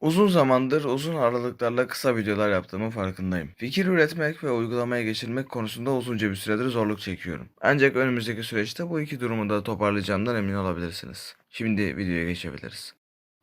Uzun zamandır uzun aralıklarla kısa videolar yaptığımın farkındayım. Fikir üretmek ve uygulamaya geçirmek konusunda uzunca bir süredir zorluk çekiyorum. Ancak önümüzdeki süreçte bu iki durumu da toparlayacağımdan emin olabilirsiniz. Şimdi videoya geçebiliriz.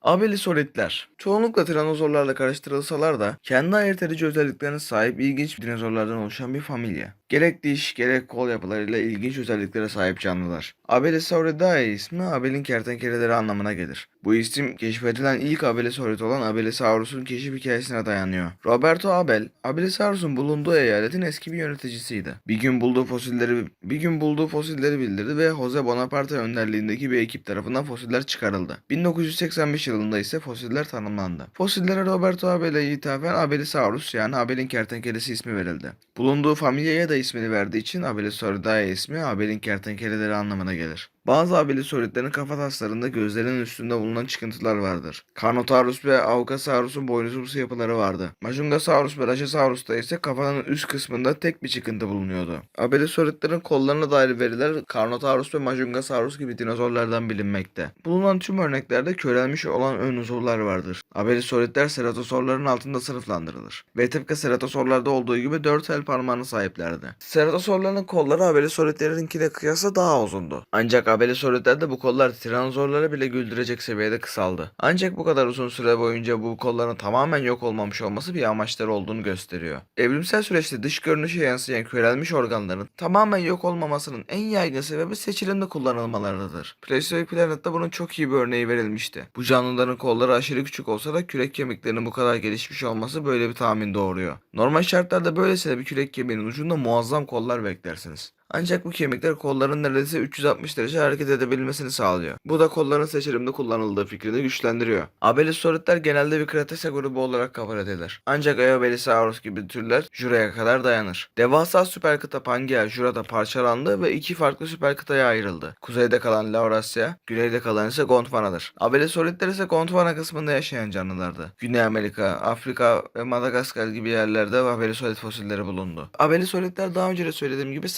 Abeli solitler. Çoğunlukla dinozorlarla karıştırılsalar da kendi ayırt edici özelliklerine sahip ilginç dinozorlardan oluşan bir familya. Gerek diş gerek kol yapılarıyla ilginç özelliklere sahip canlılar. Abelisauridae ismi Abel'in kertenkeleleri anlamına gelir. Bu isim keşfedilen ilk Abelisaurid olan Abelisaurus'un keşif hikayesine dayanıyor. Roberto Abel, Abelisaurus'un bulunduğu eyaletin eski bir yöneticisiydi. Bir gün bulduğu fosilleri bir gün bulduğu fosilleri bildirdi ve Jose Bonaparte önderliğindeki bir ekip tarafından fosiller çıkarıldı. 1985 yılında ise fosiller tanımlandı. Fosillere Roberto Abel'e ithafen Abelisaurus yani Abel'in kertenkelesi ismi verildi. Bulunduğu familyaya da ismini verdiği için Abelisauridae ismi Abel'in kertenkeleleri anlamına gelir. Bazı Abelisaurидlerin kafa taslarında gözlerinin üstünde bulunan çıkıntılar vardır. Carnotaurus ve Aucasaurus'un boynuzumsu yapıları vardı. Majungasaurus ve Rajasaurus'ta ise kafanın üst kısmında tek bir çıkıntı bulunuyordu. Abelisauridlerin kollarına dair veriler Carnotaurus ve Majungasaurus gibi dinozorlardan bilinmekte. Bulunan tüm örneklerde körelmiş olan ön uzuvlar vardır. Abelisauridler seratosaurların altında sınıflandırılır. Ve tıpkı seratosaurlarda olduğu gibi dört el parmağına sahiplerdi. Seratosaurların kolları Abelisauridlerinkiyle kıyasla daha uzundu. Ancak Abelisauridlerde bu kollar tiranozorları bile güldürecek seviyede kısaldı. Ancak bu kadar uzun süre boyunca bu kolların tamamen yok olmamış olması bir amaçları olduğunu gösteriyor. Evrimsel süreçte dış görünüşe yansıyan körelmiş organların tamamen yok olmamasının en yaygın sebebi seçilimde kullanılmalarıdır. Prehistoric Planet'te bunun çok iyi bir örneği verilmişti. Bu canlıların kolları aşırı küçük olsa da kürek kemiklerinin bu kadar gelişmiş olması böyle bir tahmin doğuruyor. Normal şartlarda böylesine bir kürek kemiğinin ucunda muazzam kollar beklersiniz. Ancak bu kemikler kolların neredeyse 360 derece hareket edebilmesini sağlıyor. Bu da kolların seçilimde kullanıldığı fikrini güçlendiriyor. Abelisauridler genelde bir Kretase grubu olarak kabul edilir. Ancak Ayobelisaurus gibi türler Jura'ya kadar dayanır. Devasa süper kıta Pangea Jura'da parçalandı ve iki farklı süper kıtaya ayrıldı. Kuzeyde kalan Laurasya, güneyde kalan ise Gondwana'dır. Abelisauridler ise Gondwana kısmında yaşayan canlılardı. Güney Amerika, Afrika ve Madagaskar gibi yerlerde Abelisaurid fosilleri bulundu. Abelisauridler daha önce de söylediğim gibi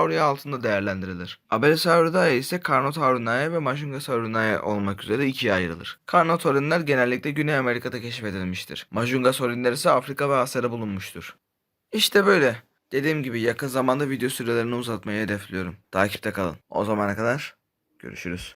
Ceratosauria altında değerlendirilir. Abelisauridae ise Carnotaurinae ve Majungasaurinae olmak üzere ikiye ayrılır. Carnotaurinler genellikle Güney Amerika'da keşfedilmiştir. Majungasaurinler ise Afrika ve Asya'da bulunmuştur. İşte böyle. Dediğim gibi yakın zamanda video sürelerini uzatmayı hedefliyorum. Takipte kalın. O zamana kadar görüşürüz.